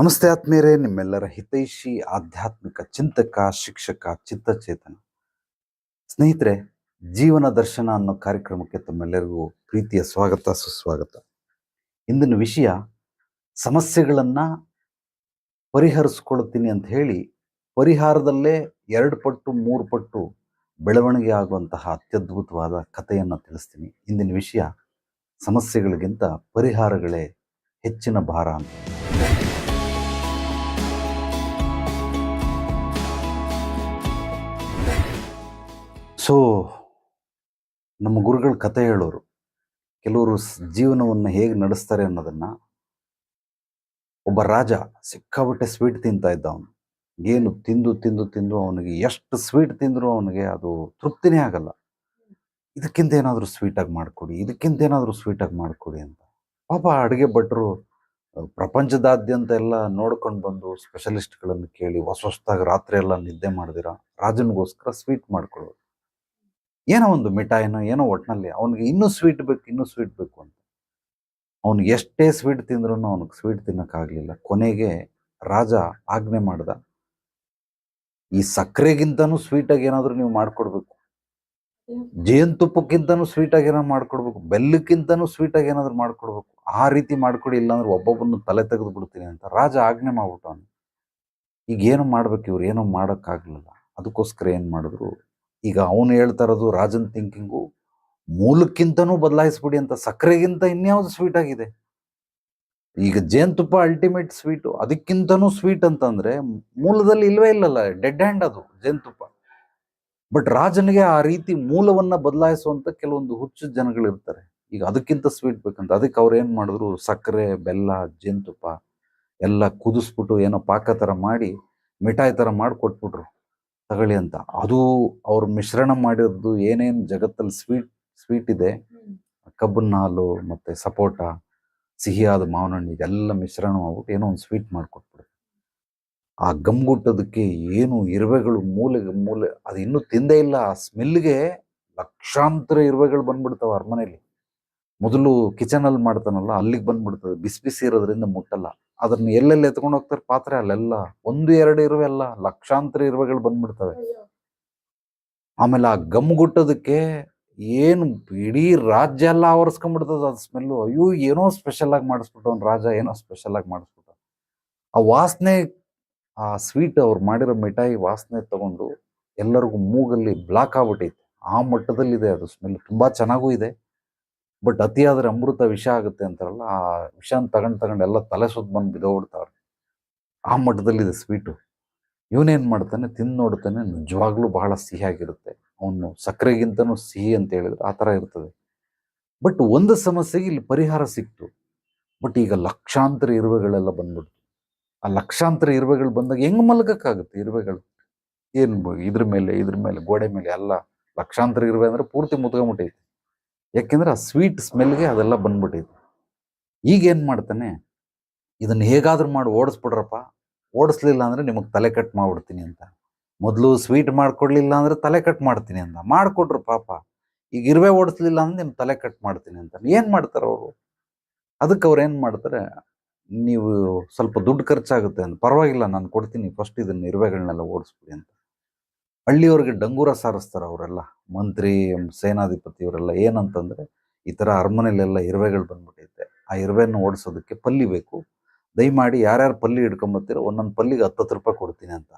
ನಮಸ್ತೆ ಆತ್ಮೀಯರೇ, ನಿಮ್ಮೆಲ್ಲರ ಹಿತೈಷಿ, ಆಧ್ಯಾತ್ಮಿಕ ಚಿಂತಕ, ಶಿಕ್ಷಕ, ಚಿತ್ತಚೇತನ. ಸ್ನೇಹಿತರೆ, ಜೀವನ ದರ್ಶನ ಅನ್ನೋ ಕಾರ್ಯಕ್ರಮಕ್ಕೆ ತಮ್ಮೆಲ್ಲರಿಗೂ ಪ್ರೀತಿಯ ಸ್ವಾಗತ, ಸುಸ್ವಾಗತ. ಇಂದಿನ ವಿಷಯ, ಸಮಸ್ಯೆಗಳನ್ನ ಪರಿಹರಿಸ್ಕೊಳ್ತೀನಿ ಅಂತ ಹೇಳಿ, ಪರಿಹಾರದಲ್ಲೇ ಎರಡು ಪಟ್ಟು, ಮೂರು ಪಟ್ಟು ಬೆಳವಣಿಗೆ ಆಗುವಂತಹ ಅತ್ಯದ್ಭುತವಾದ ಕಥೆಯನ್ನು ತಿಳಿಸ್ತೀನಿ. ಇಂದಿನ ವಿಷಯ, ಸಮಸ್ಯೆಗಳಿಗಿಂತ ಪರಿಹಾರಗಳೇ ಹೆಚ್ಚಿನ ಭಾರ ಅಂತ. ಸೊ ನಮ್ಮ ಗುರುಗಳು ಕತೆ ಹೇಳೋರು. ಕೆಲವರು ಜೀವನವನ್ನು ಹೇಗೆ ನಡೆಸ್ತಾರೆ ಅನ್ನೋದನ್ನ ಒಬ್ಬ ರಾಜ ಸಿಕ್ಕಾಪಟ್ಟೆ ಸ್ವೀಟ್ ತಿಂತಾ ಇದ್ದ ಅವನು. ಏನು ತಿಂದು ತಿಂದು ತಿಂದು ಅವನಿಗೆ ಎಷ್ಟು ಸ್ವೀಟ್ ತಿಂದರೂ ಅವನಿಗೆ ಅದು ತೃಪ್ತಿನೇ ಆಗಲ್ಲ. ಇದಕ್ಕಿಂತ ಏನಾದರೂ ಸ್ವೀಟಾಗಿ ಮಾಡಿಕೊಡಿ ಇದಕ್ಕಿಂತ ಏನಾದರೂ ಸ್ವೀಟಾಗಿ ಮಾಡಿಕೊಡಿ ಅಂತ. ಪಾಪ ಅಡುಗೆ ಭಟ್ರು ಪ್ರಪಂಚದಾದ್ಯಂತ ಎಲ್ಲ ನೋಡ್ಕೊಂಡು ಬಂದು ಸ್ಪೆಷಲಿಸ್ಟ್ಗಳನ್ನು ಕೇಳಿ ಹೊಸ ಹೊಸದಾಗಿ ರಾತ್ರಿ ಎಲ್ಲ ನಿದ್ದೆ ಮಾಡಿದಿರ ರಾಜನಿಗೋಸ್ಕರ ಸ್ವೀಟ್ ಮಾಡ್ಕೊಳ್ಳೋರು ಏನೋ ಒಂದು ಮಿಠಾಯಿನೋ ಏನೋ ಒಟ್ಟಿನಲ್ಲಿ ಅವನಿಗೆ ಇನ್ನೂ ಸ್ವೀಟ್ ಬೇಕು, ಇನ್ನೂ ಸ್ವೀಟ್ ಬೇಕು ಅಂತ. ಅವನು ಎಷ್ಟೇ ಸ್ವೀಟ್ ತಿಂದ್ರೂ ಅವನಿಗೆ ಸ್ವೀಟ್ ತಿನ್ನೋಕ್ಕಾಗಲಿಲ್ಲ ಕೊನೆಗೆ ರಾಜ ಆಜ್ಞೆ ಮಾಡ್ದ, ಈ ಸಕ್ಕರೆಗಿಂತನೂ ಸ್ವೀಟಾಗಿ ಏನಾದರೂ ನೀವು ಮಾಡಿಕೊಡ್ಬೇಕು. ಜೇನುತುಪ್ಪಕ್ಕಿಂತನೂ ಸ್ವೀಟಾಗಿ ಏನಾದ್ರು ಮಾಡ್ಕೊಡ್ಬೇಕು. ಬೆಲ್ಲಕ್ಕಿಂತನೂ ಸ್ವೀಟಾಗಿ ಏನಾದರೂ ಮಾಡ್ಕೊಡ್ಬೇಕು. ಆ ರೀತಿ ಮಾಡ್ಕೊಡಿ, ಇಲ್ಲಾಂದ್ರೆ ಒಬ್ಬೊಬ್ಬನ ತಲೆ ತೆಗೆದು ಬಿಡ್ತೀನಿ ಅಂತ ರಾಜ ಆಜ್ಞೆ ಮಾಡ್ಬಿಟ್ಟು ಅವನು ಈಗ ಏನು ಮಾಡ್ಬೇಕು ಇವ್ರು? ಏನೋ ಮಾಡೋಕ್ಕಾಗಲಿಲ್ಲ. ಅದಕ್ಕೋಸ್ಕರ ಏನು ಮಾಡಿದ್ರು? ಈಗ ಅವನು ಹೇಳ್ತಾ ಇರೋದು ರಾಜನ್ ಥಿಂಕಿಂಗು ಮೂಲಕ್ಕಿಂತನೂ ಬದಲಾಯಿಸ್ಬಿಡಿ ಅಂತ, ಸಕ್ಕರೆಗಿಂತ ಇನ್ಯಾವುದು ಸ್ವೀಟ್ ಆಗಿದೆ? ಈಗ ಜೇನುತುಪ್ಪ ಅಲ್ಟಿಮೇಟ್ ಸ್ವೀಟು ಅದಕ್ಕಿಂತನೂ ಸ್ವೀಟ್ ಅಂತಂದ್ರೆ ಮೂಲದಲ್ಲಿ ಇಲ್ವೇ ಇಲ್ಲಲ್ಲ ಡೆಡ್ ಹ್ಯಾಂಡ್ ಅದು ಜೇನುತುಪ್ಪ ಬಟ್ ರಾಜನಿಗೆ ಆ ರೀತಿ ಮೂಲವನ್ನ ಬದಲಾಯಿಸುವಂತ ಕೆಲವೊಂದು ಹುಚ್ಚು ಜನಗಳು ಇರ್ತಾರೆ. ಈಗ ಅದಕ್ಕಿಂತ ಸ್ವೀಟ್ ಬೇಕಂತ, ಅದಕ್ಕೆ ಅವ್ರು ಏನ್ ಮಾಡಿದ್ರು? ಸಕ್ಕರೆ, ಬೆಲ್ಲ ಜೇನುತುಪ್ಪ ಎಲ್ಲ ಕುದಿಸ್ಬಿಟ್ಟು ಏನೋ ಪಾಕ ತರ ಮಾಡಿ, ಮಿಠಾಯಿ ತರ ಮಾಡಿ ಕೊಟ್ಬಿಟ್ರು ತಗೊಳ್ಳಿ ಅಂತ. ಅದು ಅವ್ರು ಮಿಶ್ರಣ ಮಾಡಿರೋದು ಏನೇನು ಜಗತ್ತಲ್ಲಿ ಸ್ವೀಟ್ ಸ್ವೀಟ್ ಇದೆ ಕಬ್ಬನ ಹಾಲು ಮತ್ತೆ ಸಪೋಟ ಸಿಹಿಯಾದ ಮಾವಿನ ಹಣ್ಣು ಇದೆಲ್ಲ ಮಿಶ್ರಣ ಮಾಡ್ಬಿಟ್ಟು ಏನೋ ಒಂದು ಸ್ವೀಟ್ ಮಾಡಿಕೊಟ್ಬಿಡು. ಆ ಗಮ್ಗುಟ್ಟೋದಕ್ಕೆ ಏನು ಇರುವೆಗಳು ಮೂಲೆ ಮೂಲೆ ಅದು ಇನ್ನೂ ತಿಂದೇ ಇಲ್ಲ. ಆ ಸ್ಮೆಲ್ಗೆ ಲಕ್ಷಾಂತರ ಇರುವೆಗಳು ಬಂದ್ಬಿಡ್ತಾವೆ ಅರಮನೆಯಲ್ಲಿ ಮೊದಲು ಕಿಚನಲ್ಲಿ ಮಾಡ್ತಾನಲ್ಲ ಅಲ್ಲಿಗೆ ಬಂದ್ಬಿಡ್ತದೆ. ಬಿಸಿ ಬಿಸಿ ಇರೋದ್ರಿಂದ ಮುಟ್ಟಲ್ಲ. ಅದನ್ನ ಎಲ್ಲೆಲ್ಲಿ ಎತ್ಕೊಂಡು ಹೋಗ್ತಾರೆ? ಪಾತ್ರೆ ಅಲ್ಲೆಲ್ಲ. ಒಂದು, ಎರಡು ಇರುವೆ ಅಲ್ಲ ಲಕ್ಷಾಂತರ ಇರುವೆಗಳು ಬಂದ್ಬಿಡ್ತವೆ. ಆಮೇಲೆ ಆ ಗಮ್ಗುಟ್ಟೋದಕ್ಕೆ ಏನು ಇಡೀ ರಾಜ್ಯ ಎಲ್ಲ ಆವರಿಸ್ಕೊಂಡ್ಬಿಡ್ತದ ಅದು ಸ್ಮೆಲ್ಲು ಅಯ್ಯೋ, ಏನೋ ಸ್ಪೆಷಲ್ ಆಗಿ ಮಾಡಿಸ್ಬಿಟ್ಟು ಅವ್ನು ರಾಜ, ಏನೋ ಸ್ಪೆಷಲ್ ಆಗಿ ಮಾಡಿಸ್ಬಿಟ್ಟ ಆ ವಾಸನೆ, ಆ ಸ್ವೀಟ್ ಅವ್ರು ಮಾಡಿರೋ ಮಿಠಾಯಿ ವಾಸನೆ ತಗೊಂಡು ಎಲ್ಲರಿಗೂ ಮೂಗಲ್ಲಿ ಬ್ಲಾಕ್ ಆಗ್ಬಿಟ್ಟೈತೆ. ಆ ಮಟ್ಟದಲ್ಲಿದೆ ಅದು ಸ್ಮೆಲ್ ತುಂಬಾ ಚೆನ್ನಾಗೂ ಇದೆ. ಬಟ್ ಅತಿಯಾದರೆ ಅಮೃತ ವಿಷ ಆಗುತ್ತೆ ಅಂತಾರಲ್ಲ, ಆ ವಿಷನ ತಗೊಂಡು ತಗೊಂಡು ಎಲ್ಲ ತಲೆ ಸುತ್ತ ಬಂದು ಬಿದೋಗ್ಬಿಡ್ತಾವ್ರೆ ಆ ಮಟ್ಟದಲ್ಲಿದೆ ಸ್ವೀಟು. ಇವನೇನ್ ಮಾಡ್ತಾನೆ, ತಿಂದು ನೋಡ್ತಾನೆ, ನಿಜವಾಗ್ಲೂ ಬಹಳ ಸಿಹಿಯಾಗಿರುತ್ತೆ. ಅವನು ಸಕ್ಕರೆಗಿಂತನೂ ಸಿಹಿ ಅಂತ ಹೇಳಿದ್ರೆ ಆ ಥರ ಇರ್ತದೆ. ಬಟ್ ಒಂದು ಸಮಸ್ಯೆಗೆ ಇಲ್ಲಿ ಪರಿಹಾರ ಸಿಕ್ತು. ಬಟ್ ಈಗ ಲಕ್ಷಾಂತರ ಇರುವೆಗಳೆಲ್ಲ ಬಂದ್ಬಿಡ್ತು. ಆ ಲಕ್ಷಾಂತರ ಇರುವೆಗಳು ಬಂದಾಗ ಹೆಂಗ್ ಮಲಗಕ್ಕಾಗುತ್ತೆ ಇರುವೆಗಳು? ಏನು ಇದ್ರ ಮೇಲೆ ಇದ್ರ ಮೇಲೆ, ಗೋಡೆ ಮೇಲೆ ಎಲ್ಲ ಲಕ್ಷಾಂತರ ಇರುವೆ ಅಂದ್ರೆ ಪೂರ್ತಿ ಮುತ್ಕೊಂಡ್ಬಿಟ್ಟೈತಿ ಯಾಕೆಂದ್ರೆ ಆ ಸ್ವೀಟ್ ಸ್ಮೆಲ್ಗೆ ಅದೆಲ್ಲ ಬಂದ್ಬಿಟ್ಟಿದೆ. ಈಗ ಏನ್ ಮಾಡ್ತಾನೆ? ಇದನ್ನ ಹೇಗಾದ್ರೂ ಮಾಡಿ ಓಡಿಸ್ಬಿಡ್ರಪ್ಪ. ಓಡಿಸ್ಲಿಲ್ಲ ಅಂದ್ರೆ ನಿಮಗೆ ತಲೆ ಕಟ್ ಮಾಡ್ಬಿಡ್ತೀನಿ ಅಂತ. ಮೊದಲು ಸ್ವೀಟ್ ಮಾಡ್ಕೊಡ್ಲಿಲ್ಲ ಅಂದ್ರೆ ತಲೆ ಕಟ್ ಮಾಡ್ತೀನಿ ಅಂತ. ಮಾಡ್ಕೊಟ್ರು ಪಾಪ. ಈಗ ಇರುವೆ ಓಡಿಸ್ಲಿಲ್ಲ ಅಂದ್ರೆ ನಿಮ್ಮ ತಲೆ ಕಟ್ ಮಾಡ್ತೀನಿ ಅಂತ. ಏನು ಮಾಡ್ತಾರೆ ಅವರು? ಅದಕ್ಕೆ ಅವ್ರು ಏನು ಮಾಡ್ತಾರೆ? ನೀವು ಸ್ವಲ್ಪ ದುಡ್ಡು ಖರ್ಚಾಗುತ್ತೆ ಅಂತ. ಪರವಾಗಿಲ್ಲ, ನಾನು ಕೊಡ್ತೀನಿ. ಫಸ್ಟ್ ಇದನ್ನ ಇರುವೆಗಳನ್ನೆಲ್ಲ ಓಡಿಸ್ಬಿಡಿ ಅಂತ. ಹಳ್ಳಿಯವ್ರಿಗೆ ಡಂಗೂರ ಸಾರಿಸ್ತಾರೆ ಅವರೆಲ್ಲ. ಮಂತ್ರಿ ಸೇನಾಧಿಪತಿ ಇವರೆಲ್ಲ ಏನಂತಂದ್ರೆ ಈ ಥರ ಅರಮನೆಲೆಲ್ಲ ಇರುವೆಗಳು ಬಂದ್ಬಿಟ್ಟೈತೆ ಆ ಇರುವೆಯನ್ನು ಓಡಿಸೋದಕ್ಕೆ ಪಲ್ಲಿ ಬೇಕು. ದಯಮಾಡಿ ಯಾರ್ಯಾರು ಪಲ್ಲಿ ಹಿಡ್ಕೊಂಬತ್ತೀರೋ ಒಂದೊಂದು ಪಲ್ಲಿಗೆ ಹತ್ತತ್ತು ರೂಪಾಯಿ ಕೊಡ್ತೀನಿ ಅಂತ.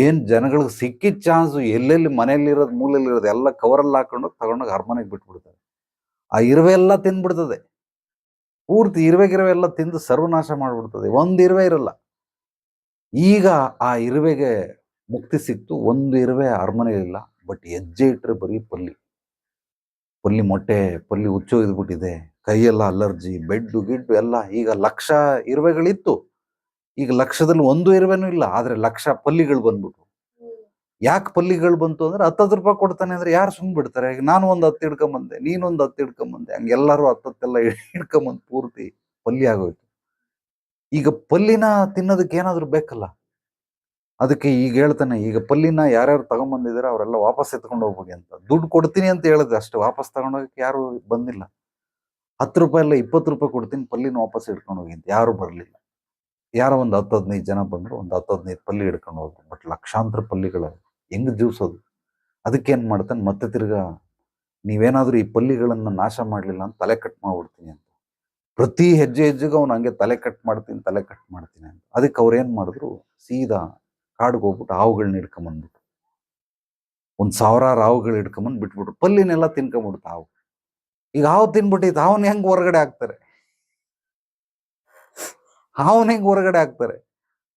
ಏನು ಜನಗಳಿಗೆ ಸಿಕ್ಕಿದ ಚಾನ್ಸು ಎಲ್ಲೆಲ್ಲಿ ಮನೆಯಲ್ಲಿರೋದು, ಮೂಲೆಯಲ್ಲಿರೋದು ಎಲ್ಲ ಕವರಲ್ಲಿ ಹಾಕೊಂಡು ತಗೊಂಡೋಗಿ ಅರಮನೆಗೆ ಬಿಟ್ಬಿಡ್ತಾರೆ. ಆ ಇರುವೆ ಎಲ್ಲ ತಿಂದ್ಬಿಡ್ತದೆ. ಪೂರ್ತಿ ಇರುವೆ ಗಿರುವೆ ಎಲ್ಲ ತಿಂದು ಸರ್ವನಾಶ ಮಾಡ್ಬಿಡ್ತದೆ. ಒಂದು ಇರುವೆ ಇರಲ್ಲ. ಈಗ ಆ ಇರುವೆಗೆ ಮುಕ್ತಿ ಸಿಕ್ತು ಒಂದು ಇರುವೆ ಇಲ್ಲ. ಬಟ್ ಹೆಜ್ಜೆ ಇಟ್ಟರೆ ಬರೀ ಪಲ್ಲಿ. ಪಲ್ಲಿ ಮೊಟ್ಟೆ ಪಲ್ಲಿ ಹುಚ್ಚೋಗಿದ್ಬಿಟ್ಟಿದೆ ಕೈಯೆಲ್ಲ ಅಲರ್ಜಿ ಬೆಡ್ಡು ಗಿಡ್ಡು ಎಲ್ಲ. ಈಗ ಲಕ್ಷ ಇರುವೆಗಳಿತ್ತು. ಈಗ ಲಕ್ಷದಲ್ಲಿ ಒಂದು ಇರುವೆನೂ ಇಲ್ಲ. ಆದ್ರೆ ಲಕ್ಷ ಪಲ್ಲಿಗಳು ಬಂದ್ಬಿಟ್ಟು ಯಾಕೆ ಪಲ್ಲಿಗಳು ಬಂತು ಅಂದ್ರೆ ಹತ್ತತ್ತು ರೂಪಾಯಿ ಕೊಡ್ತಾನೆ ಅಂದ್ರೆ ಯಾರು ಸುಮ್ ಬಿಡ್ತಾರೆ? ನಾನು ಒಂದು ಹತ್ತು ಹಿಡ್ಕೊಂಬಂದೆ ನೀನೊಂದು ಹತ್ತು ಹಿಡ್ಕೊಂಬಂದೆ ಹಂಗೆಲ್ಲರೂ ಹತ್ತತ್ತೆಲ್ಲ ಹಿಡ್ಕೊಂಬಂದು ಪೂರ್ತಿ ಪಲ್ಲಿ ಆಗೋಯ್ತು. ಈಗ ಪಲ್ಲಿನ ತಿನ್ನೋದಕ್ಕೆ ಏನಾದರೂ ಬೇಕಲ್ಲ? ಅದಕ್ಕೆ ಈಗ ಹೇಳ್ತಾನೆ, ಈಗ ಪಲ್ಲಿನ ಯಾರ್ಯಾರು ತಗೊಂಬಂದಿದ್ದಾರೆ ಅವರೆಲ್ಲ ವಾಪಸ್ ಎತ್ಕೊಂಡು ಹೋಗ್ಬಿಡಿ ಅಂತ. ದುಡ್ಡು ಕೊಡ್ತೀನಿ ಅಂತ ಹೇಳಿದೆ ಅಷ್ಟೇ, ವಾಪಸ್ ತಗೊಂಡೋಗಕ್ಕೆ ಯಾರು ಬಂದಿಲ್ಲ. ಹತ್ತು ರೂಪಾಯಿ ಎಲ್ಲ ಇಪ್ಪತ್ತು ರೂಪಾಯಿ ಕೊಡ್ತೀನಿ, ಪಲ್ಲಿನ ವಾಪಸ್ ಹಿಡ್ಕೊಂಡು ಹೋಗಿ ಅಂತ. ಯಾರು ಬರಲಿಲ್ಲ. ಯಾರೋ ಒಂದು ಹತ್ತು ಹದಿನೈದು ಜನ ಬಂದ್ರು, ಒಂದು ಹತ್ತು ಹದಿನೈದು ಪಲ್ಲಿ ಹಿಡ್ಕೊಂಡು ಹೋದ್ರು. ಬಟ್ ಲಕ್ಷಾಂತರ ಪಲ್ಲಿಗಳ ಹೆಂಗ್ ಜೀವಿಸೋದು? ಅದಕ್ಕೆ ಏನು ಮಾಡ್ತಾನೆ, ಮತ್ತೆ ತಿರ್ಗಾ ನೀವೇನಾದರೂ ಈ ಪಲ್ಲಿಗಳನ್ನು ನಾಶ ಮಾಡಲಿಲ್ಲ ಅಂತ ತಲೆ ಕಟ್ ಮಾಡ್ಬಿಡ್ತೀನಿ ಅಂತ. ಪ್ರತಿ ಹೆಜ್ಜೆ ಹೆಜ್ಜೆಗೂ ಅವ್ನು ಹಂಗೆ ತಲೆ ಕಟ್ ಮಾಡ್ತೀನಿ, ತಲೆ ಕಟ್ ಮಾಡ್ತೀನಿ ಅಂತ. ಅದಕ್ಕೆ ಅವ್ರು ಏನು ಮಾಡಿದ್ರು, ಸೀದಾ ಕಾಡಿಗೆ ಹೋಗ್ಬಿಟ್ಟು ಹಾವುಗಳನ್ನ ಹಿಡ್ಕೊಂಬಂದ್ಬಿಟ್ಟು ಒಂದ್ ಸಾವಿರಾರು ಹಾವುಗಳು ಹಿಡ್ಕೊಂಬಂದ್ ಬಿಟ್ಬಿಟ್ರು. ಪಲ್ಲಿನೆಲ್ಲ ತಿನ್ಕೊಂಬಿಡ್ತು ಹಾವು. ಈಗ ಹಾವು ತಿನ್ಬಿಟ್ಟಿತ್ತು ಹಾವನ್ ಹೆಂಗ್ ಹೊರಗಡೆ ಹಾಕ್ತಾರೆ? ಹಾವನ್ ಹೆಂಗ್ ಹೊರಗಡೆ ಹಾಕ್ತಾರೆ?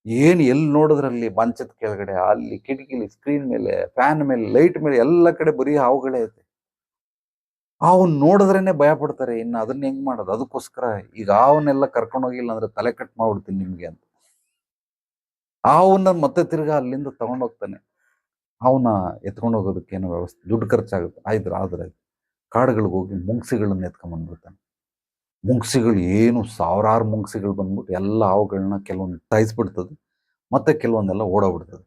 ಏನು ಎಲ್ಲಿ ನೋಡಿದ್ರಲ್ಲಿ ಮಂಚದ ಕೆಳಗಡೆ, ಅಲ್ಲಿ ಕಿಟಕಿಲಿ ಸ್ಕ್ರೀನ್ ಮೇಲೆ ಫ್ಯಾನ್ ಮೇಲೆ ಲೈಟ್ ಮೇಲೆ ಎಲ್ಲ ಕಡೆ ಬರೀ ಹಾವುಗಳೇ ಐತೆ. ಅವನ್ ನೋಡಿದ್ರೇನೆ ಭಯ ಪಡ್ತಾರೆ. ಇನ್ನು ಅದನ್ನ ಹೆಂಗ್ ಮಾಡೋದು? ಅದಕ್ಕೋಸ್ಕರ ಈಗ ಅವನ್ನೆಲ್ಲ ಕರ್ಕೊಂಡು ಹೋಗಿಲ್ಲ ಅಂದ್ರೆ ತಲೆ ಕಟ್ ಮಾಡ್ಬಿಡ್ತೀನಿ ನಿಮಗೆ ಅಂತ. ಅವನ್ನ ಮತ್ತೆ ತಿರ್ಗಾ ಅಲ್ಲಿಂದ ಹೋಗ್ತಾನೆ ಅವನ್ನ ಎತ್ಕೊಂಡು ಹೋಗೋದಕ್ಕೆ ವ್ಯವಸ್ಥೆ, ದುಡ್ಡು ಖರ್ಚಾಗುತ್ತೆ. ಆಯ್ತು, ಆದ್ರೆ ಕಾಡುಗಳಿಗೆ ಹೋಗಿ ಮುಂಗ್ಸಿಗಳನ್ನ ಎತ್ಕೊಂಡ್ ಬಂದ್ಬಿಡ್ತಾನೆ ಮುಂಗ್ಸಿಗಳು ಏನು ಸಾವಿರಾರು ಮುಂಗ್ಸಿಗಳು ಬಂದ್ಬಿಟ್ಟು ಎಲ್ಲ ಹಾವುಗಳನ್ನ ಕೆಲವೊಂದು ಸಾಯಿಸ್ಬಿಡ್ತದೆ ಮತ್ತೆ ಕೆಲವೊಂದೆಲ್ಲ ಓಡೋಗ್ಬಿಡ್ತದೆ.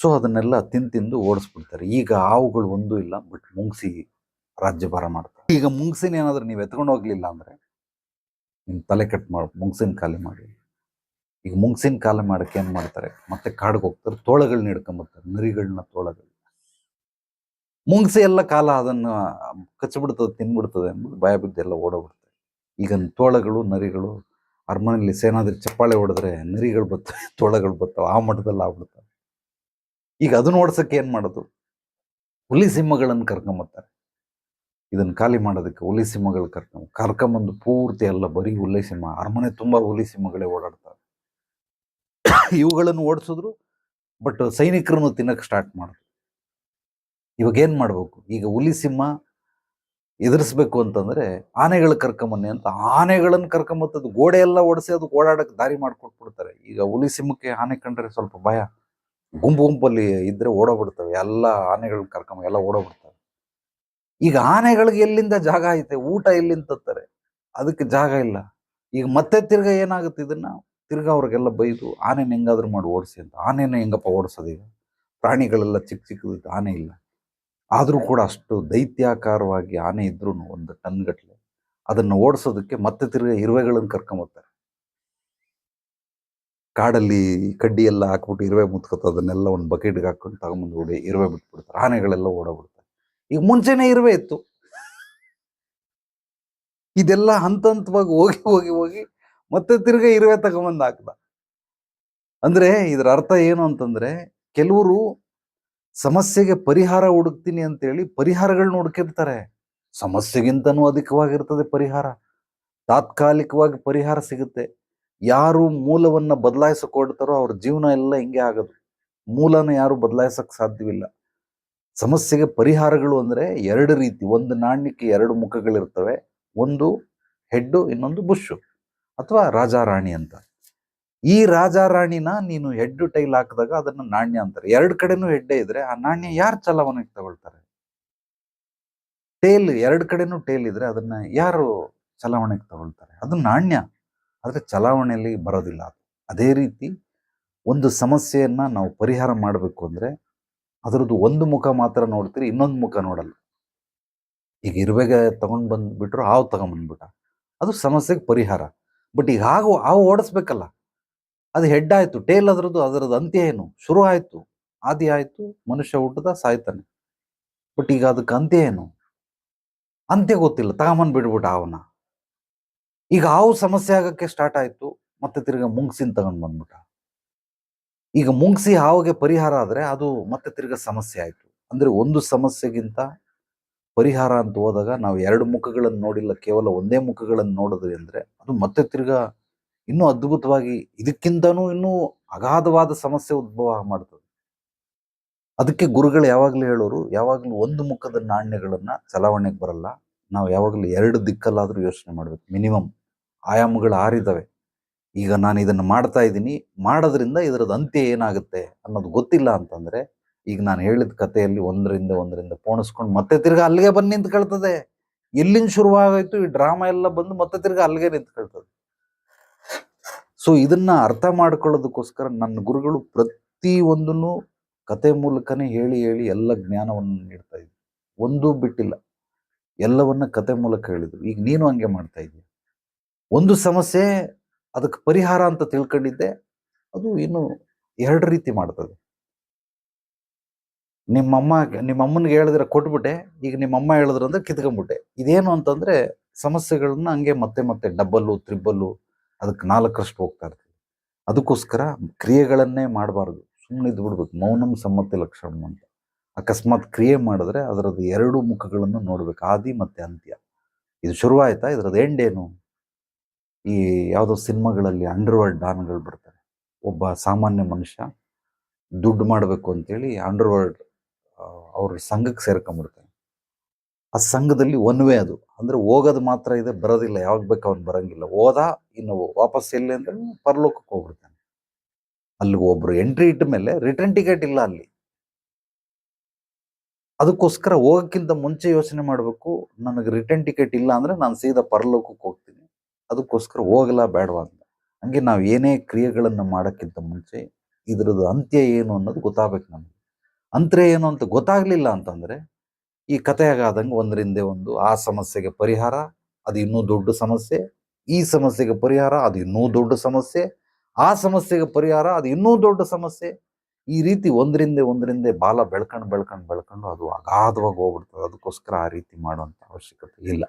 ಸೊ ಅದನ್ನೆಲ್ಲ ತಿಂದು ತಿಂದು ಓಡಿಸ್ಬಿಡ್ತಾರೆ. ಈಗ ಹಾವುಗಳು ಒಂದೂ ಇಲ್ಲ, ಬಟ್ ಮುಂಗ್ಸಿ ರಾಜ್ಯಭಾರ ಮಾಡ್ತಾರೆ. ಈಗ ಮುಂಗ್ಸಿನ ಏನಾದ್ರೂ ನೀವು ಎತ್ಕೊಂಡು ಹೋಗ್ಲಿಲ್ಲ ಅಂದ್ರೆ ನಿಮ್ಮ ತಲೆ ಕಟ್ ಮಾಡಿ, ಮುಂಗ್ಸಿನ ಖಾಲಿ ಮಾಡಿ. ಈಗ ಮುಂಗ್ಸಿನ ಕಾಲ ಮಾಡಕ್ಕೆ ಏನು ಮಾಡ್ತಾರೆ? ಮತ್ತೆ ಕಾಡಿಗೆ ಹೋಗ್ತಾರೆ ತೋಳಗಳನ್ನ ಹಿಡ್ಕೊಂಬರ್ತಾರೆ ನರಿಗಳನ್ನ ತೋಳಗಳು ಮುಂಗ್ಸಿ ಎಲ್ಲ ಕಾಲ ಅದನ್ನ ಕಚ್ಚಿಬಿಡ್ತದೆ ತಿನ್ಬಿಡ್ತದೆ ಅಂದ್ಬಿಟ್ಟು ಭಯ ಬಿದ್ದೆಲ್ಲ ಓಡೋಗ್ಬಿಡ್ತವೆ ಈಗ ತೋಳಗಳು, ನರಿಗಳು, ಅರಮನೆಯಲ್ಲಿ ಸೇನಾದ್ರೆ ಚಪ್ಪಾಳೆ ಹೊಡೆದ್ರೆ ನರಿಗಳು ಬರ್ತವೆ ತೋಳಗಳು ಬರ್ತವೆ ಆ ಮಟ್ಟದಲ್ಲಿ ಆಗ್ಬಿಡ್ತವೆ ಈಗ ಅದನ್ನ ಓಡ್ಸಕ್ಕೆ ಏನು ಮಾಡೋದು? ಹುಲಿ ಸಿಂಹಗಳನ್ನು ಕರ್ಕೊಂಬರ್ತಾರೆ. ಇದನ್ನ ಖಾಲಿ ಮಾಡೋದಕ್ಕೆ ಹುಲಿ ಸಿಂಹಗಳು ಕರ್ಕೊಂಬ, ಕರ್ಕೊಂಬಂದು ಪೂರ್ತಿ ಎಲ್ಲ ಬರೀ ಹುಲಿ ಸಿಂಹ, ಅರಮನೆ ತುಂಬಾ ಹುಲಿ ಸಿಂಹಗಳೇ ಓಡಾಡ್ತವೆ ಇವುಗಳನ್ನು ಓಡಿಸಿದ್ರು ಬಟ್ ಸೈನಿಕರನ್ನು ತಿನ್ನಕ್ಕೆ ಸ್ಟಾರ್ಟ್ ಮಾಡಿದ್ರು ಇವಾಗೇನು ಮಾಡಬೇಕು? ಈಗ ಹುಲಿ ಸಿಂಹ ಎದುರಿಸ್ಬೇಕು ಅಂತಂದರೆ ಆನೆಗಳು ಕರ್ಕೊಂಬನ್ನಿ ಅಂತ ಆನೆಗಳನ್ನು ಕರ್ಕೊಂಬತ್ತದು ಗೋಡೆ ಎಲ್ಲ ಓಡಿಸಿ ಅದು ಓಡಾಡಕ್ಕೆ ದಾರಿ ಮಾಡ್ಕೊಟ್ಬಿಡ್ತಾರೆ. ಈಗ ಹುಲಿ ಸಿಂಹಕ್ಕೆ ಆನೆ ಕಂಡ್ರೆ ಸ್ವಲ್ಪ ಭಯ. ಗುಂಪು ಗುಂಪಲ್ಲಿ ಇದ್ದರೆ ಓಡೋಗ್ಬಿಡ್ತವೆ. ಎಲ್ಲ ಆನೆಗಳನ್ನ ಕರ್ಕೊಂಬ, ಎಲ್ಲ ಓಡೋಗ್ಬಿಡ್ತವೆ. ಈಗ ಆನೆಗಳಿಗೆ ಎಲ್ಲಿಂದ ಜಾಗ ಐತೆ? ಊಟ ಎಲ್ಲಿಂದ ತತ್ತಾರೆ? ಅದಕ್ಕೆ ಜಾಗ ಇಲ್ಲ. ಈಗ ಮತ್ತೆ ತಿರ್ಗಾ ಏನಾಗುತ್ತೆ ಇದನ್ನ? ತಿರ್ಗಾ ಅವ್ರಿಗೆಲ್ಲ ಬೈದು, ಆನೆನ ಹೆಂಗಾದ್ರೂ ಮಾಡಿ ಓಡಿಸಿ ಅಂತ. ಆನೆನ ಹೆಂಗಪ್ಪ ಓಡಿಸೋದು ಈಗ? ಪ್ರಾಣಿಗಳೆಲ್ಲ ಚಿಕ್ಕ ಚಿಕ್ಕದಿತ್ತು ಆನೆ ಇಲ್ಲ. ಆದರೂ ಕೂಡ ಅಷ್ಟು ದೈತ್ಯಾಕಾರವಾಗಿ ಆನೆ ಇದ್ರೂ ಒಂದು ಟನ್ ಗಟ್ಲೆ ಅದನ್ನ ಓಡಿಸೋದಕ್ಕೆ ಮತ್ತೆ ತಿರ್ಗಾ ಇರುವೆಗಳನ್ನು ಕರ್ಕೊಂಬರ್ತಾರೆ ಕಾಡಲ್ಲಿ ಕಡ್ಡಿ ಎಲ್ಲ ಹಾಕ್ಬಿಟ್ಟು ಇರುವೆ ಮುತ್ಕೋತ ಅದನ್ನೆಲ್ಲ ಒಂದು ಬಕೆಟ್ಗೆ ಹಾಕೊಂಡು ತಗೊಂಬಂದು ಓಡಿ ಇರುವೆ ಬಿಟ್ಬಿಡ್ತಾರೆ ಆನೆಗಳೆಲ್ಲ ಓಡೋಗ್ಬಿಡ್ತಾರೆ ಈಗ ಮುಂಚೆನೇ ಇರುವೆ ಇತ್ತು. ಇದೆಲ್ಲ ಹಂತ ಹಂತವಾಗಿ ಹೋಗಿ ಹೋಗಿ ಹೋಗಿ ಮತ್ತೆ ತಿರ್ಗ ಇರುವೆ ತಗೊಂಬಂದು ಹಾಕ್ದ. ಅಂದ್ರೆ ಇದರ ಅರ್ಥ ಏನು ಅಂತಂದ್ರೆ ಕೆಲವರು ಸಮಸ್ಯೆಗೆ ಪರಿಹಾರ ಹುಡುಕ್ತೀನಿ ಅಂತೇಳಿ ಪರಿಹಾರಗಳನ್ನ ಹುಡುಕಿರ್ತಾರೆ ಸಮಸ್ಯೆಗಿಂತನೂ ಅಧಿಕವಾಗಿರ್ತದೆ ಪರಿಹಾರ. ತಾತ್ಕಾಲಿಕವಾಗಿ ಪರಿಹಾರ ಸಿಗುತ್ತೆ. ಯಾರು ಮೂಲವನ್ನ ಬದಲಾಯಿಸಕ್ ಹೊಡ್ತಾರೋ ಅವ್ರ ಜೀವನ ಎಲ್ಲ ಹಿಂಗೆ ಆಗೋದು. ಮೂಲನ ಯಾರು ಬದಲಾಯಿಸಕ್ ಸಾಧ್ಯವಿಲ್ಲ. ಸಮಸ್ಯೆಗೆ ಪರಿಹಾರಗಳು ಅಂದ್ರೆ ಎರಡು ರೀತಿ, ಒಂದು ನಾಣ್ಯಕ್ಕೆ ಎರಡು ಮುಖಗಳಿರ್ತವೆ, ಒಂದು ಹೆಡ್ಡು, ಇನ್ನೊಂದು ಬುಷು ಅಥವಾ ರಾಜಾ ರಾಣಿ ಅಂತ. ಈ ರಾಜ ರಾಣಿನ ನೀನು ಹೆಡ್ಡು ಟೈಲ್ ಹಾಕಿದಾಗ ಅದನ್ನ ನಾಣ್ಯ ಅಂತಾರೆ. ಎರಡು ಕಡೆನೂ ಹೆಡ್ಡೆ ಇದ್ರೆ ಆ ನಾಣ್ಯ ಯಾರು ಚಲಾವಣೆಗೆ ತಗೊಳ್ತಾರೆ? ಟೇಲ್, ಎರಡು ಕಡೆನೂ ಟೇಲ್ ಇದ್ರೆ ಅದನ್ನ ಯಾರು ಚಲಾವಣೆಗೆ ತಗೊಳ್ತಾರೆ? ಅದು ನಾಣ್ಯ. ಆದ್ರೆ ಚಲಾವಣೆಯಲ್ಲಿ ಬರೋದಿಲ್ಲ ಅದು. ರೀತಿ ಒಂದು ಸಮಸ್ಯೆಯನ್ನ ನಾವು ಪರಿಹಾರ ಮಾಡಬೇಕು ಅಂದ್ರೆ ಅದರದ್ದು ಒಂದು ಮುಖ ಮಾತ್ರ ನೋಡ್ತೀರಿ, ಇನ್ನೊಂದು ಮುಖ ನೋಡಲ್ಲ. ಈಗ ಇರುವೆಗೆ ತಗೊಂಡ್ ಬಂದ್ಬಿಟ್ರು, ಹಾವು ತಗೊಂಡ್ಬಂದ್ಬಿಟ್ಟ ಅದು ಸಮಸ್ಯೆಗೆ ಪರಿಹಾರ. ಬಟ್ ಈಗ ಹಾಗೂ ಹಾವು ಓಡಿಸ್ಬೇಕಲ್ಲ. ಅದು ಹೆಡ್ ಆಯ್ತು ಟೇಲ್ ಅದರದ್ದು ಅದರದ್ದು ಅಂತ್ಯ ಏನು? ಶುರು ಆಯ್ತು, ಆದಿ ಆಯ್ತು, ಮನುಷ್ಯ ಹುಟ್ಟದ, ಸಾಯ್ತಾನೆ. ಬಟ್ ಈಗ ಅದಕ್ಕೆ ಅಂತ್ಯ ಏನು? ಅಂತ್ಯ ಗೊತ್ತಿಲ್ಲ, ತಗೊಂಬಂದು ಬಿಡ್ಬಿಟ್ಟ ಅವನ ಈಗ ಹಾವು ಸಮಸ್ಯೆ ಆಗಕ್ಕೆ ಸ್ಟಾರ್ಟ್ ಆಯ್ತು, ಮತ್ತೆ ತಿರ್ಗ ಮುಂಗ್ಸಿನ ತಗೊಂಡ್ ಬಂದ್ಬಿಟ್ಟ. ಈಗ ಮುಂಗ್ಸಿ ಹಾವಿಗೆ ಪರಿಹಾರ ಆದ್ರೆ ಅದು ಮತ್ತೆ ತಿರ್ಗ ಸಮಸ್ಯೆ ಆಯ್ತು. ಅಂದ್ರೆ ಒಂದು ಸಮಸ್ಯೆಗಿಂತ ಪರಿಹಾರ ಅಂತ ಹೋದಾಗ ನಾವು ಎರಡು ಮುಖಗಳನ್ನು ನೋಡಿಲ್ಲ, ಕೇವಲ ಒಂದೇ ಮುಖಗಳನ್ನು ನೋಡಿದ್ರಿ ಅಂದ್ರೆ ಅದು ಮತ್ತೆ ತಿರ್ಗಾ ಇನ್ನೂ ಅದ್ಭುತವಾಗಿ ಇದಕ್ಕಿಂತನೂ ಇನ್ನೂ ಅಗಾಧವಾದ ಸಮಸ್ಯೆ ಉದ್ಭವ ಮಾಡ್ತದೆ. ಅದಕ್ಕೆ ಗುರುಗಳು ಯಾವಾಗ್ಲೂ ಹೇಳೋರು, ಯಾವಾಗಲೂ ಒಂದು ಮುಖದ ನಾಣ್ಯಗಳನ್ನ ಚಲಾವಣೆಗೆ ಬರಲ್ಲ. ನಾವು ಯಾವಾಗಲೂ ಎರಡು ದಿಕ್ಕಲ್ಲಾದ್ರೂ ಯೋಚನೆ ಮಾಡ್ಬೇಕು. ಮಿನಿಮಮ್ ಆಯಾಮಗಳು ಆರಿದ್ದಾವೆ ಈಗ ನಾನು ಇದನ್ನು ಮಾಡ್ತಾ ಇದ್ದೀನಿ, ಮಾಡೋದ್ರಿಂದ ಇದರದ ಅಂತ್ಯ ಏನಾಗುತ್ತೆ ಅನ್ನೋದು ಗೊತ್ತಿಲ್ಲ ಅಂತಂದ್ರೆ ಈಗ ನಾನು ಹೇಳಿದ ಕಥೆಯಲ್ಲಿ ಒಂದರಿಂದ ಒಂದರಿಂದ ಪೋಣಿಸ್ಕೊಂಡು ಮತ್ತೆ ತಿರ್ಗಿ ಅಲ್ಲಿಗೆ ಬಂದು ನಿಂತ್ಕೊಳ್ತದೆ. ಎಲ್ಲಿಂದ ಶುರುವಾಗೋಯ್ತು, ಈ ಡ್ರಾಮಾ ಎಲ್ಲ ಬಂದು ಮತ್ತೆ ತಿರ್ಗಿ ಅಲ್ಲಿಗೆ ನಿಂತ್ಕೊಳ್ತದೆ. ಸೊ ಇದನ್ನ ಅರ್ಥ ಮಾಡ್ಕೊಳ್ಳೋದಕ್ಕೋಸ್ಕರ ನನ್ನ ಗುರುಗಳು ಪ್ರತಿ ಒಂದನ್ನು ಕತೆ ಮೂಲಕನೇ ಹೇಳಿ ಹೇಳಿ ಎಲ್ಲ ಜ್ಞಾನವನ್ನು ನೀಡ್ತಾ ಇದ್ರು ಒಂದೂ ಬಿಟ್ಟಿಲ್ಲ. ಎಲ್ಲವನ್ನ ಕತೆ ಮೂಲಕ ಹೇಳಿದ್ರು ಈಗ ನೀನು ಹಂಗೆ ಮಾಡ್ತಾ ಇದೀಯ? ಒಂದು ಸಮಸ್ಯೆ ಅದಕ್ಕೆ ಪರಿಹಾರ ಅಂತ ತಿಳ್ಕೊಂಡಿದ್ದೆ. ಅದು ಇನ್ನು ಎರಡು ರೀತಿ ಮಾಡ್ತದೆ. ನಿಮ್ಮಮ್ಮ ನಿಮ್ಮಮ್ಮನಿಗೆ ಹೇಳಿದ್ರೆ ಕೊಟ್ಬಿಟ್ಟೆ, ಈಗ ನಿಮ್ಮಮ್ಮ ಹೇಳಿದ್ರು ಅಂದ್ರೆ ಕಿತ್ಕೊಂಡ್ಬಿಟ್ಟೆ. ಇದೇನು ಅಂತಂದರೆ ಸಮಸ್ಯೆಗಳನ್ನ ಹಂಗೆ ಮತ್ತೆ ಮತ್ತೆ ಡಬ್ಬಲ್ಲು ತ್ರಿಬ್ಬಲ್ಲು ಅದಕ್ಕೆ ನಾಲ್ಕರಷ್ಟು ಹೋಗ್ತಾ ಇರ್ತೀವಿ ಅದಕ್ಕೋಸ್ಕರ ಕ್ರಿಯೆಗಳನ್ನೇ ಮಾಡಬಾರ್ದು. ಸುಮ್ಮನೆ ಇದ್ದು ಬಿಡ್ಬೇಕು ಮೌನಂ ಸಮ್ಮತಿ ಲಕ್ಷಣ ಅಂತ. ಅಕಸ್ಮಾತ್ ಕ್ರಿಯೆ ಮಾಡಿದ್ರೆ ಅದರದ್ದು ಎರಡು ಮುಖಗಳನ್ನು ನೋಡ್ಬೇಕು. ಆದಿ ಮತ್ತು ಅಂತ್ಯ. ಇದು ಶುರುವಾಯ್ತಾ? ಇದರದ್ದು ಎಂಡೇನು? ಈ ಯಾವುದೋ ಸಿನಿಮಾಗಳಲ್ಲಿ ಅಂಡರ್ವರ್ಲ್ಡ್ ಡಾನ್ಗಳು ಬಿಡ್ತಾರೆ ಒಬ್ಬ ಸಾಮಾನ್ಯ ಮನುಷ್ಯ ದುಡ್ಡು ಮಾಡಬೇಕು ಅಂತೇಳಿ ಅಂಡರ್ವರ್ಲ್ಡ್ ಅವ್ರ ಸಂಘಕ್ಕೆ ಸೇರ್ಕೊಂಡ್ಬಿಡ್ತಾನೆ ಆ ಸಂಘದಲ್ಲಿ ಒನ್ ವೇ ಅದು. ಅಂದ್ರೆ ಹೋಗೋದು ಮಾತ್ರ ಇದೆ, ಬರೋದಿಲ್ಲ. ಯಾವಾಗ ಬೇಕು ಅವ್ನು ಬರಂಗಿಲ್ಲ. ಹೋದ, ಇನ್ನು ವಾಪಸ್ ಎಲ್ಲಿ ಅಂದ್ರೆ ಪರಲೋಕಕ್ಕೆ ಹೋಗ್ಬಿಡ್ತಾನೆ. ಅಲ್ಲಿಗೆ ಒಬ್ರು ಎಂಟ್ರಿ ಇಟ್ಟ ಮೇಲೆ ರಿಟರ್ನ್ ಟಿಕೆಟ್ ಇಲ್ಲ ಅಲ್ಲಿ. ಅದಕ್ಕೋಸ್ಕರ ಹೋಗೋಕ್ಕಿಂತ ಮುಂಚೆ ಯೋಚನೆ ಮಾಡಬೇಕು, ನನಗೆ ರಿಟರ್ನ್ ಟಿಕೆಟ್ ಇಲ್ಲ ಅಂದ್ರೆ ನಾನು ಸೀದಾ ಪರಲೋಕಕ್ಕೆ ಹೋಗ್ತೀನಿ. ಅದಕ್ಕೋಸ್ಕರ ಹೋಗಲ್ಲ ಬೇಡವಾ ಅಂತ. ಹಂಗೆ ನಾವು ಏನೇ ಕ್ರಿಯೆಗಳನ್ನು ಮಾಡೋಕ್ಕಿಂತ ಮುಂಚೆ ಇದ್ರದ್ದು ಅಂತ್ಯ ಏನು ಅನ್ನೋದು ಗೊತ್ತಾಗಬೇಕು ನಮಗೆ. ಅಂತ್ಯ ಏನು ಅಂತ ಗೊತ್ತಾಗ್ಲಿಲ್ಲ ಅಂತಂದ್ರೆ, ಈ ಕಥೆಯಾಗಾದಂಗೆ ಒಂದರಿಂದ ಒಂದು, ಆ ಸಮಸ್ಯೆಗೆ ಪರಿಹಾರ, ಅದು ಇನ್ನೂ ದೊಡ್ಡ ಸಮಸ್ಯೆ, ಈ ಸಮಸ್ಯೆಗೆ ಪರಿಹಾರ, ಅದು ಇನ್ನೂ ದೊಡ್ಡ ಸಮಸ್ಯೆ, ಆ ಸಮಸ್ಯೆಗೆ ಪರಿಹಾರ, ಅದು ಇನ್ನೂ ದೊಡ್ಡ ಸಮಸ್ಯೆ. ಈ ರೀತಿ ಒಂದರಿಂದ ಒಂದರಿಂದ ಬಾಲ ಬೆಳ್ಕೊಂಡು ಬೆಳ್ಕೊಂಡು ಬೆಳ್ಕೊಂಡು ಅದು ಅಗಾಧವಾಗಿ ಹೋಗ್ಬಿಡ್ತದೆ. ಅದಕ್ಕೋಸ್ಕರ ಆ ರೀತಿ ಮಾಡುವಂಥ ಅವಶ್ಯಕತೆ ಇಲ್ಲ.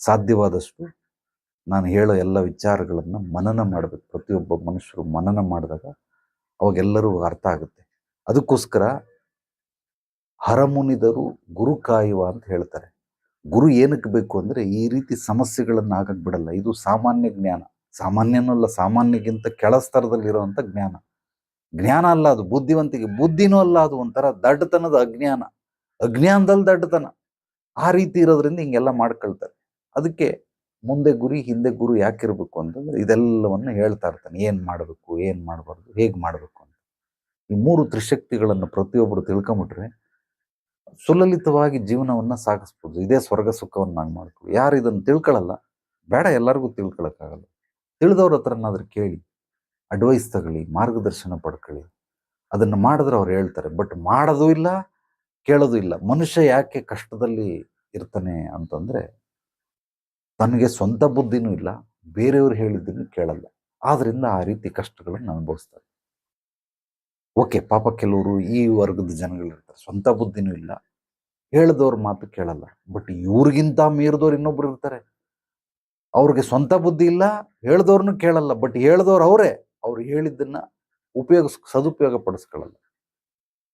ಸಾಧ್ಯವಾದಷ್ಟು ನಾನು ಹೇಳೋ ಎಲ್ಲ ವಿಚಾರಗಳನ್ನು ಮನನ ಮಾಡಬೇಕು. ಪ್ರತಿಯೊಬ್ಬ ಮನುಷ್ಯರು ಮನನ ಮಾಡಿದಾಗ ಅವಾಗೆಲ್ಲರೂ ಅರ್ಥ ಆಗುತ್ತೆ. ಅದಕ್ಕೋಸ್ಕರ ಹರಮುನಿದರು ಗುರು ಕಾಯುವ ಅಂತ ಹೇಳ್ತಾರೆ. ಗುರು ಏನಕ್ಕೆ ಬೇಕು ಅಂದರೆ ಈ ರೀತಿ ಸಮಸ್ಯೆಗಳನ್ನು ಆಗಕ್ಕೆ ಬಿಡಲ್ಲ. ಇದು ಸಾಮಾನ್ಯ ಜ್ಞಾನ. ಸಾಮಾನ್ಯನೂ ಅಲ್ಲ, ಸಾಮಾನ್ಯಗಿಂತ ಕೆಳ ಸ್ತರದಲ್ಲಿರುವಂತ ಜ್ಞಾನ. ಜ್ಞಾನ ಅಲ್ಲ ಅದು, ಬುದ್ಧಿವಂತಿಕೆ. ಬುದ್ಧಿನೂ ಅಲ್ಲ ಅದು ಒಂಥರ ದಡ್ಡತನದ ಅಜ್ಞಾನ. ಅಜ್ಞಾನದಲ್ಲಿ ದಡ್ಡತನ. ಆ ರೀತಿ ಇರೋದ್ರಿಂದ ಹಿಂಗೆಲ್ಲ ಮಾಡ್ಕೊಳ್ತಾರೆ. ಅದಕ್ಕೆ ಮುಂದೆ ಗುರಿ, ಹಿಂದೆ ಗುರು ಯಾಕಿರ್ಬೇಕು ಅಂತಂದ್ರೆ ಇದೆಲ್ಲವನ್ನು ಹೇಳ್ತಾ ಇರ್ತಾನೆ. ಏನ್ ಮಾಡಬೇಕು, ಏನು ಮಾಡಬಾರ್ದು, ಹೇಗೆ ಮಾಡಬೇಕು ಈ ಮೂರು ತ್ರಿಶಕ್ತಿಗಳನ್ನು ಪ್ರತಿಯೊಬ್ಬರು ತಿಳ್ಕೊಂಬಿಟ್ರೆ ಸುಲಲಿತವಾಗಿ ಜೀವನವನ್ನು ಸಾಗಿಸ್ಬೋದು. ಇದೇ ಸ್ವರ್ಗ ಸುಖವನ್ನು ನಾವು ಮಾಡ್ಕೊಳ್ಳಿ ಯಾರು ಇದನ್ನು ತಿಳ್ಕೊಳ್ಳಲ್ಲ ಬೇಡ, ಎಲ್ಲರಿಗೂ ತಿಳ್ಕೊಳಕ್ಕಾಗಲ್ಲ. ತಿಳಿದವ್ರ ಹತ್ರನಾದ್ರೂ ಕೇಳಿ ಅಡ್ವೈಸ್ ತಗೊಳ್ಳಿ, ಮಾರ್ಗದರ್ಶನ ಪಡ್ಕೊಳ್ಳಿ. ಅದನ್ನು ಮಾಡಿದ್ರೆ ಅವ್ರು ಹೇಳ್ತಾರೆ. ಬಟ್ ಮಾಡೋದು ಇಲ್ಲ, ಕೇಳೋದು ಇಲ್ಲ. ಮನುಷ್ಯ ಯಾಕೆ ಕಷ್ಟದಲ್ಲಿ ಇರ್ತಾನೆ ಅಂತಂದರೆ, ತನಗೆ ಸ್ವಂತ ಬುದ್ಧಿನೂ ಇಲ್ಲ, ಬೇರೆಯವ್ರು ಹೇಳಿದ್ದನ್ನು ಕೇಳಲ್ಲ. ಆದ್ದರಿಂದ ಆ ರೀತಿ ಕಷ್ಟಗಳನ್ನು ಅನುಭವಿಸ್ತಾರೆ. ಓಕೆ, ಪಾಪ ಕೆಲವರು ಈ ವರ್ಗದ ಜನಗಳಿರ್ತಾರೆ ಸ್ವಂತ ಬುದ್ಧಿನೂ ಇಲ್ಲ. ಹೇಳಿದವ್ರ ಮಾತು ಕೇಳಲ್ಲ, ಬಟ್ ಇವ್ರಿಗಿಂತ ಮೀರಿದವ್ರು ಇನ್ನೊಬ್ರು ಇರ್ತಾರೆ. ಅವ್ರಿಗೆ ಸ್ವಂತ ಬುದ್ಧಿ ಇಲ್ಲ, ಹೇಳ್ದವ್ರನ್ನೂ ಕೇಳಲ್ಲ, ಬಟ್ ಹೇಳ್ದವ್ರು ಅವರೇ, ಅವ್ರು ಹೇಳಿದ್ದನ್ನ ಉಪಯೋಗ ಸದುಪಯೋಗ ಪಡಿಸ್ಕೊಳ್ಳಲ್ಲ.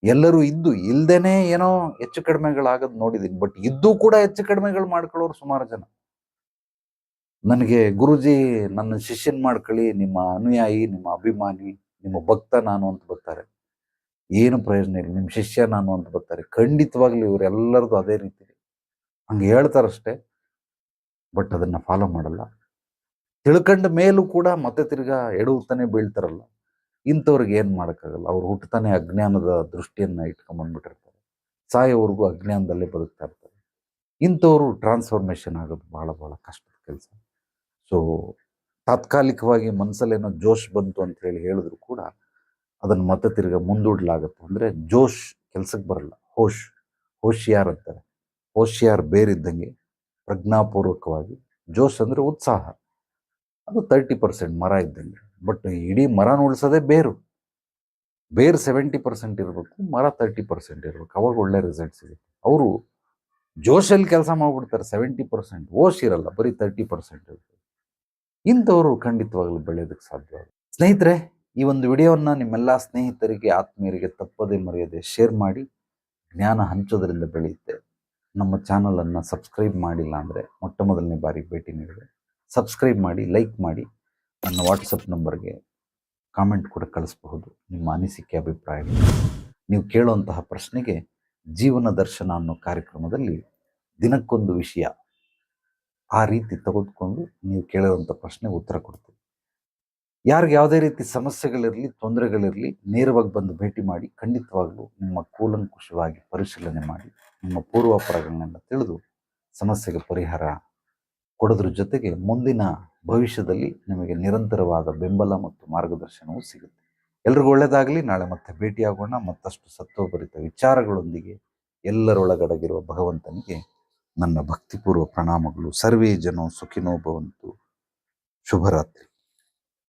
ಎಲ್ಲರೂ ಇದ್ದು, ಇಲ್ದೇನೆ ಏನೋ ಹೆಚ್ಚು ಕಡಿಮೆಗಳಾಗದ್ ನೋಡಿದೀನಿ, ಬಟ್ ಇದ್ದು ಕೂಡ ಹೆಚ್ಚು ಕಡಿಮೆಗಳು ಮಾಡ್ಕೊಳ್ಳೋರು ಸುಮಾರು ಜನ. ನನಗೆ ಗುರುಜಿ, ನನ್ನ ಶಿಷ್ಯನ್ ಮಾಡ್ಕೊಳ್ಳಿ, ನಿಮ್ಮ ಅನುಯಾಯಿ, ನಿಮ್ಮ ಅಭಿಮಾನಿ, ನಿಮ್ಮ ಭಕ್ತ ನಾನು ಅಂತ ಬರ್ತಾರೆ. ಏನು ಪ್ರಯೋಜನ ಇಲ್ಲ. ನಿಮ್ಮ ಶಿಷ್ಯ ನಾನು ಅಂತ ಬರ್ತಾರೆ. ಖಂಡಿತವಾಗ್ಲೂ ಇವರೆಲ್ಲರದು ಅದೇ ರೀತಿ. ಹಂಗೆ ಹೇಳ್ತಾರಷ್ಟೇ. ಬಟ್ ಅದನ್ನು ಫಾಲೋ ಮಾಡಲ್ಲ. ತಿಳ್ಕೊಂಡ ಮೇಲೂ ಕೂಡ ಮತ್ತೆ ತಿರ್ಗಾ ಎಡುತ್ತಾನೆ ಬೀಳ್ತಾರಲ್ಲ. ಇಂಥವ್ರಿಗೆ ಏನು ಮಾಡೋಕ್ಕಾಗಲ್ಲ. ಅವ್ರು ಹುಟ್ಟತಾನೆ ಅಜ್ಞಾನದ ದೃಷ್ಟಿಯನ್ನು ಇಟ್ಕೊಂಬಂದ್ಬಿಟ್ಟಿರ್ತಾರೆ ಸಾಯೋವರೆಗೂ ಅಜ್ಞಾನದಲ್ಲೇ ಬದುಕ್ತಾ ಇರ್ತಾರೆ. ಇಂಥವ್ರು ಟ್ರಾನ್ಸ್ಫಾರ್ಮೇಷನ್ ಆಗೋದು ಭಾಳ ಭಾಳ ಕಷ್ಟದ ಕೆಲಸ. ಸೊ ತಾತ್ಕಾಲಿಕವಾಗಿ ಮನಸ್ಸಲ್ಲೇನೋ ಜೋಶ್ ಬಂತು ಅಂತ ಹೇಳಿ ಹೇಳಿದ್ರು ಕೂಡ ಅದನ್ನು ಮತ್ತೆ ತಿರ್ಗ ಮುಂದೂಡಲಾಗುತ್ತೆ. ಅಂದರೆ ಜೋಶ್ ಕೆಲಸಕ್ಕೆ ಬರಲ್ಲ. ಹೋಶ್. ಹೋಶಿಯಾರ್ ಅಂತಾರೆ. ಹೋಶಿಯಾರ್ ಬೇರಿದ್ದಂಗೆ ಪ್ರಜ್ಞಾಪೂರ್ವಕವಾಗಿ ಜೋಶ್ ಅಂದರೆ ಉತ್ಸಾಹ. ಅದು ತರ್ಟಿ ಪರ್ಸೆಂಟ್ ಮರ ಇದ್ದಂಗೆ. ಬಟ್ ಇಡೀ ಮರನ ಉಳಿಸೋದೇ ಬೇರು. ಬೇರು ಸೆವೆಂಟಿ ಪರ್ಸೆಂಟ್ ಇರಬೇಕು, ಮರ ತರ್ಟಿ ಪರ್ಸೆಂಟ್ ಇರಬೇಕು. ಅವಾಗ ಒಳ್ಳೆ ರಿಸಲ್ಟ್ ಸಿಗುತ್ತೆ. ಅವರು ಜೋಶಲ್ಲಿ ಕೆಲಸ ಮಾಡಿಬಿಡ್ತಾರೆ ಸೆವೆಂಟಿ ಪರ್ಸೆಂಟ್. ಓಶ್ ಇರಲ್ಲ, ಬರೀ ತರ್ಟಿ ಪರ್ಸೆಂಟ್ ಇರುತ್ತೆ ಇಂಥವರು ಖಂಡಿತವಾಗ್ಲೂ ಬೆಳೆಯೋದಕ್ಕೆ ಸಾಧ್ಯ ಸ್ನೇಹಿತರೆ ಈ ಒಂದು ವಿಡಿಯೋವನ್ನು ನಿಮ್ಮೆಲ್ಲ ಸ್ನೇಹಿತರಿಗೆ, ಆತ್ಮೀಯರಿಗೆ ತಪ್ಪದೇ ಮರೆಯದೆ ಶೇರ್ ಮಾಡಿ ಜ್ಞಾನ ಹಂಚೋದರಿಂದ ಬೆಳೆಯುತ್ತೆ. ನಮ್ಮ ಚಾನಲನ್ನು ಸಬ್ಸ್ಕ್ರೈಬ್ ಮಾಡಿಲ್ಲ ಅಂದರೆ ಮೊಟ್ಟ ಮೊದಲನೇ ಬಾರಿ ಭೇಟಿ ನೀಡಿದೆ ಸಬ್ಸ್ಕ್ರೈಬ್ ಮಾಡಿ ಲೈಕ್ ಮಾಡಿ, ನನ್ನ ವಾಟ್ಸಪ್ ನಂಬರ್ಗೆ ಕಾಮೆಂಟ್ ಕೂಡ ಕಳಿಸಬಹುದು. ನಿಮ್ಮ ಅನಿಸಿಕೆ ಅಭಿಪ್ರಾಯ ನೀವು ಕೇಳುವಂತಹ ಪ್ರಶ್ನೆಗೆ ಜೀವನ ದರ್ಶನ ಅನ್ನೋ ಕಾರ್ಯಕ್ರಮದಲ್ಲಿ ದಿನಕ್ಕೊಂದು ವಿಷಯ ಆ ರೀತಿ ತೆಗೆದುಕೊಂಡು ನೀವು ಕೇಳುವಂಥ ಪ್ರಶ್ನೆಗೆ ಉತ್ತರ ಕೊಡ್ತೀವಿ. ಯಾರಿಗೆ ಯಾವುದೇ ರೀತಿ ಸಮಸ್ಯೆಗಳಿರಲಿ, ತೊಂದರೆಗಳಿರಲಿ ನೇರವಾಗಿ ಬಂದು ಭೇಟಿ ಮಾಡಿ ಖಂಡಿತವಾಗಲೂ ನಿಮ್ಮ ಕೂಲಂಕುಷವಾಗಿ ಪರಿಶೀಲನೆ ಮಾಡಿ, ನಿಮ್ಮ ಪೂರ್ವಾಪರಗಳನ್ನೆಲ್ಲ ತಿಳಿದು ಸಮಸ್ಯೆಗೆ ಪರಿಹಾರ ಕೊಡೋದ್ರ ಜೊತೆಗೆ ಮುಂದಿನ ಭವಿಷ್ಯದಲ್ಲಿ ನಿಮಗೆ ನಿರಂತರವಾದ ಬೆಂಬಲ ಮತ್ತು ಮಾರ್ಗದರ್ಶನವೂ ಸಿಗುತ್ತೆ. ಎಲ್ರಿಗೂ ಒಳ್ಳೆಯದಾಗಲಿ ನಾಳೆ ಮತ್ತೆ ಭೇಟಿಯಾಗೋಣ. ಮತ್ತಷ್ಟು ಸತ್ವಭರಿತ ವಿಚಾರಗಳೊಂದಿಗೆ ಎಲ್ಲರೊಳಗಡಗಿರುವ ಭಗವಂತನಿಗೆ ನನ್ನ ಭಕ್ತಿಪೂರ್ವ ಪ್ರಣಾಮಗಳು. ಸರ್ವೇ ಜನೋ ಸುಖಿನೋ ಭವಂತು. ಶುಭರಾತ್ರಿ.